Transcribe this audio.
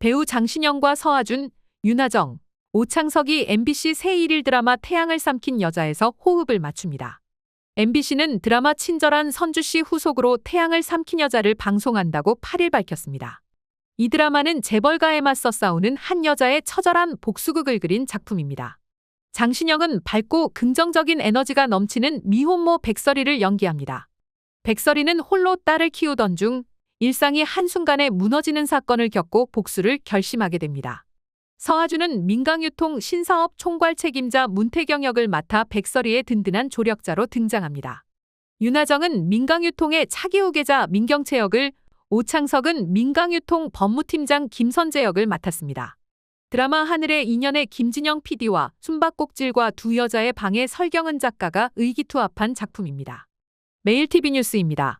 배우 장신영과 서하준, 윤하정, 오창석이 MBC 새 일일 드라마 태양을 삼킨 여자에서 호흡을 맞춥니다. MBC는 드라마 친절한 선주 씨 후속으로 태양을 삼킨 여자를 방송한다고 8일 밝혔습니다. 이 드라마는 재벌가에 맞서 싸우는 한 여자의 처절한 복수극을 그린 작품입니다. 장신영은 밝고 긍정적인 에너지가 넘치는 미혼모 백설이를 연기합니다. 백설이는 홀로 딸을 키우던 중 일상이 한순간에 무너지는 사건을 겪고 복수를 결심하게 됩니다. 서하준은 민강유통 신사업 총괄 책임자 문태경 역을 맡아 백설이의 든든한 조력자로 등장합니다. 윤하정은 민강유통의 차기 후계자 민경채 역을, 오창석은 민강유통 법무팀장 김선재 역을 맡았습니다. 드라마 하늘의 인연의 김진영 PD와 숨바꼭질과 두 여자의 방에 설경은 작가가 의기투합한 작품입니다. 매일TV 뉴스입니다.